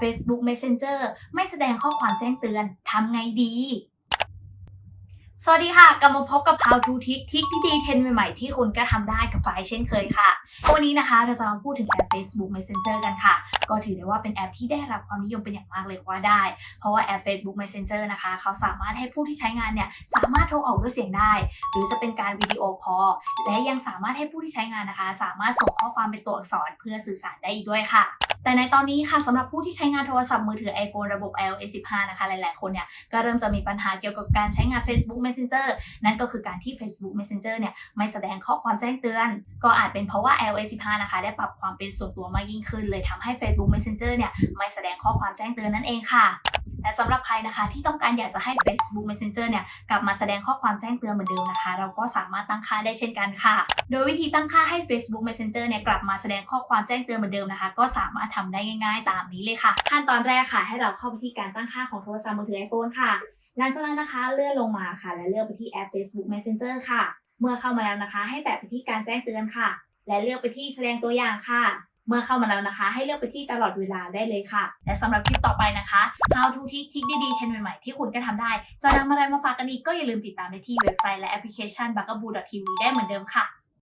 Facebook Messenger ไม่แสดงข้อความแจ้งเตือนทำไงดี สวัสดีค่ะ กลับมาพบกับ How to Tick ทิกที่ดีเทรนใหม่ๆ ที่คุณก็ทำได้กับฝ่ายเช่นเคยค่ะ วันนี้นะคะเราจะมาพูดถึงแอป Facebook Messenger กันค่ะ ก็ถือได้ว่าเป็นแอปที่ได้รับความนิยมเป็นอย่างมากเลยก็ว่าได้ เพราะว่าแอป Facebook Messenger นะคะ เขาสามารถให้ผู้ที่ใช้งานเนี่ยสามารถโทรออกด้วยเสียงได้ หรือจะเป็นการวิดีโอคอลและยังสามารถให้ผู้ที่ใช้งานนะคะ สามารถส่งข้อความเป็นตัวอักษรเพื่อสื่อสารได้อีกด้วยค่ะแต่ในตอนนี้ค่ะสำหรับผู้ที่ใช้งานโทรศัพท์มือถือ iPhone ระบบ iOS 15 นะคะ หลาย ๆ คนเนี่ย ก็เริ่มจะมีปัญหาเกี่ยวกับการใช้งาน Facebook Messenger นั่นก็คือการที่ Facebook Messenger เนี่ยไม่แสดงข้อความแจ้งเตือน ก็อาจเป็นเพราะว่า iOS 15 นะคะ ได้ปรับความเป็นส่วนตัวมากยิ่งขึ้น เลยทำให้ Facebook Messenger เนี่ยไม่แสดงข้อความแจ้งเตือนนั่นเองค่ะแต่สำหรับใครนะคะที่ต้องการอยากจะให้ Facebook Messenger เนี่ยกลับมาแสดงข้อความแจ้งเตือนเหมือนเดิมนะคะ เราก็สามารถตั้งค่าได้เช่นกันค่ะ โดยวิธีตั้งค่าให้ Facebook Messenger เนี่ยกลับมาแสดงข้อความแจ้งเตือนเหมือนเดิมนะคะ ก็สามารถทำได้ง่าย ๆ ตามนี้เลยค่ะ ขั้นตอนแรกค่ะ ให้เราเข้าไปที่การตั้งค่าของโทรศัพท์มือถือ iPhone ค่ะ หลังจากนั้นนะคะเลื่อนลงมาค่ะ และเลือกไปที่แอป Facebook Messenger ค่ะ เมื่อเข้ามาแล้วนะคะ ให้แตะไปที่การแจ้งเตือนค่ะ และเลือกไปที่แสดงตัวอย่างค่ะ เมื่อเข้ามาแล้วนะคะ ให้เลือกไปที่ตลอดเวลาได้เลยค่ะ และสำหรับคลิปต่อไปนะคะ How to ทิกทิกดีๆเทรนด์ใหม่ๆที่คุณก็ทำได้ จะนำอะไรมาฝากกันอีกก็อย่าลืมติดตามได้ที่เว็บไซต์และแอปพลิเคชัน b u g a b o o TV ได้เหมือนเดิมค่ะ